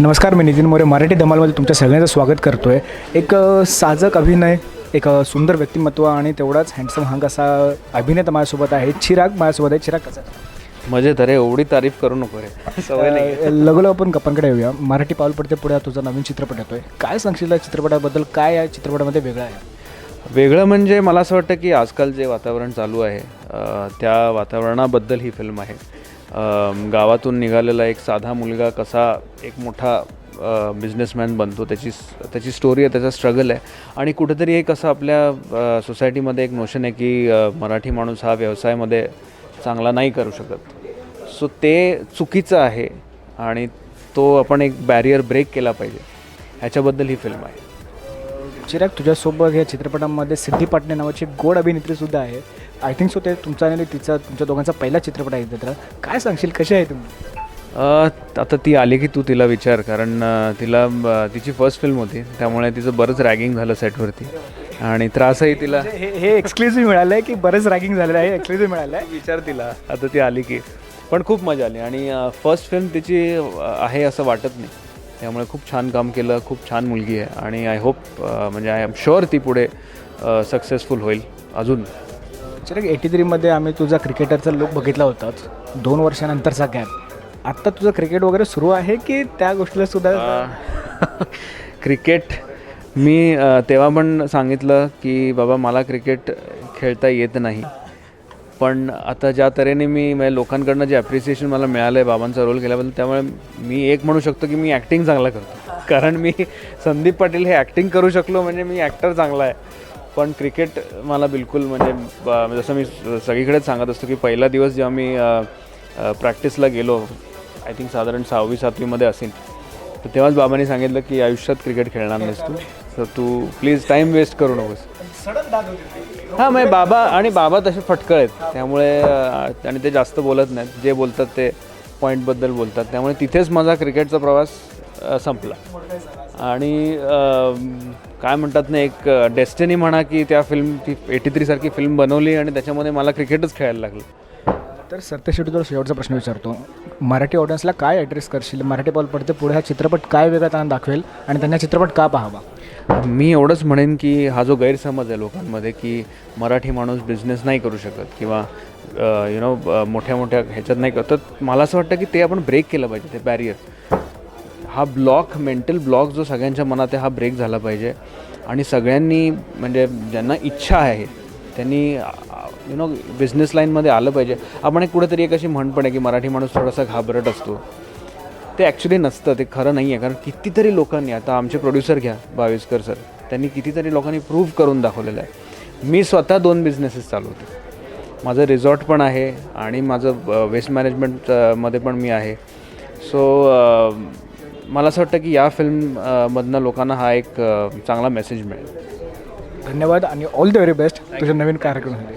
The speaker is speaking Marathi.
नमस्कार मी नितीन मोरे मराठी धमालमध्ये तुमच्या सगळ्यांचं स्वागत करतो आहे एक साजक अभिनय एक सुंदर व्यक्तिमत्व आणि तेवढाच हँडसम हंग असा अभिनेता माझ्यासोबत आहे. चिराग माझ्यासोबत आहे. चिराग कसा मजेत अरे एवढी तारीफ करू नको रे. सवय नाही अ, लगोलग आपण गप्पांकडे येऊया. मराठी पाऊल पडते पुढे तुझा नवीन चित्रपट येतोय. काय सांगशील या चित्रपटाबद्दल? काय या चित्रपटामध्ये वेगळं आहे? वेगळं म्हणजे मला असं वाटतं की आजकाल जे वातावरण चालू आहे त्या वातावरणाबद्दल ही फिल्म आहे. गावातून निघालेला एक साधा मुलगा कसा एक मोठा बिझनेसमॅन बनतो त्याची त्याची स्टोरी आहे त्याचा स्ट्रगल आहे. आणि कुठेतरी एक असं आपल्या सोसायटीमध्ये एक नोशन आहे की मराठी माणूस हा व्यवसायामध्ये चांगला नाही करू शकत. सो ते चुकीचं आहे आणि तो आपण एक बॅरियर ब्रेक केला पाहिजे. ह्याच्याबद्दल ही फिल्म आहे. चिराग तुझ्यासोबत या चित्रपटामध्ये सिद्धी पाटणे नावाची गोड अभिनेत्री सुद्धा आहे. आय थिंक सो ते तुमचा आणि तिचा तुमच्या दोघांचा पहिला चित्रपट आहे तर काय सांगशील? कशी आहे तुम्ही अ, आता ती आली की तू तिला विचार कारण तिला तिची फर्स्ट फिल्म होती. त्यामुळे तिचं बरंच रॅगिंग झालं सेटवरती आणि त्रासही तिला. हे हे एक्सक्लुझिव्ह मिळालं आहे की बरंच रॅगिंग झालेलं आहे? एक्सक्लुझिव्ह मिळालं आहे विचार तिला. आता ती आली की. पण खूप मजा आली. आणि फर्स्ट फिल्म तिची आहे असं वाटत नाही. त्यामुळे खूप छान काम केलं खूप छान मुलगी आहे. आणि आय होप म्हणजे आय एम शुअर ती पुढे सक्सेसफुल होईल. अजून. चिराग एटी थ्रीमध्ये आम्ही तुझा क्रिकेटरचा लुक बघितला होताच दोन वर्षानंतरचा गॅप आत्ता तुझं क्रिकेट वगैरे सुरू आहे की त्या गोष्टीला सुद्धा क्रिकेट मी तेव्हा पण सांगितलं की बाबा मला क्रिकेट खेळता येत नाही. पण आता ज्या तऱ्हेने मी म्हणजे लोकांकडनं जे ॲप्रिसिएशन मला मिळालं आहे बाबांचा रोल केल्याबद्दल त्यामुळे मी एक म्हणू शकतो की मी ॲक्टिंग चांगला करतो. कारण मी संदीप पाटील हे ॲक्टिंग करू शकलो म्हणजे मी ॲक्टर चांगला आहे. पण क्रिकेट मला बिलकुल म्हणजे जसं मी स- सगळीकडेच सांगत असतो की पहिला दिवस जेव्हा मी प्रॅक्टिसला गेलो आय थिंक साधारण सहावी सातवीमध्ये असेल तर तेव्हाच बाबांनी सांगितलं की आयुष्यात क्रिकेट खेळणार नाहीस तू. तर तू प्लीज टाईम वेस्ट करू नकोस. हां म्हणजे बाबा आणि बाबा तसे फटकळ आहेत. त्यामुळे आणि ते जास्त बोलत नाहीत. जे बोलतात ते पॉईंटबद्दल बोलतात. त्यामुळे तिथेच माझा क्रिकेटचा प्रवास संपला. आणि काय म्हणतात ना एक डेस्टिनी म्हणा की त्या फिल्म ती एटी थ्रीसारखी फिल्म बनवली आणि त्याच्यामध्ये मला क्रिकेटच खेळायला लागलं. तर सत्यशेवटी तुला शेवटचा प्रश्न विचारतो. मराठी ऑडियन्सला काय ॲड्रेस करशील? मराठी बॉल पडते पुढे हा चित्रपट काय वेगळा त्यांना दाखवेल आणि त्यांना चित्रपट का पाहावा? मी एवढंच म्हणेन की हा जो गैरसमज आहे लोकांमध्ये की मराठी माणूस बिझनेस नाही करू शकत किंवा यु नो मोठ्या मोठ्या ह्याच्यात नाही करत. तर मला असं वाटतं की ते आपण ब्रेक केलं पाहिजे ते बॅरियर हा ब्लॉक मेंटल ब्लॉक जो सगळ्यांच्या मनात आहे हा ब्रेक झाला पाहिजे. आणि सगळ्यांनी म्हणजे ज्यांना इच्छा आहे त्यांनी यु नो बिझनेस लाईनमध्ये आलं पाहिजे. आपण एक कुठेतरी एक अशी म्हण पण आहे की मराठी माणूस थोडासा घाबरट असतो. ते ॲक्च्युली नसतं ते खरं नाही आहे कारण कितीतरी लोकांनी आता आमचे प्रोड्युसर घ्या बाविस्कर सर त्यांनी कितीतरी लोकांनी प्रूव्ह करून दाखवलेलं आहे. मी स्वतः दोन बिझनेसेस चालवतो माझं रिझॉर्ट पण आहे आणि माझं वेस्ट मॅनेजमेंटमध्ये पण मी आहे. सो मला असं वाटतं की या फिल्म मधनं लोकांना हा एक चांगला मेसेज मिळेल. धन्यवाद आणि ऑल द व्हेरी बेस्ट तुझ्या नवीन कार्यक्रमासाठी.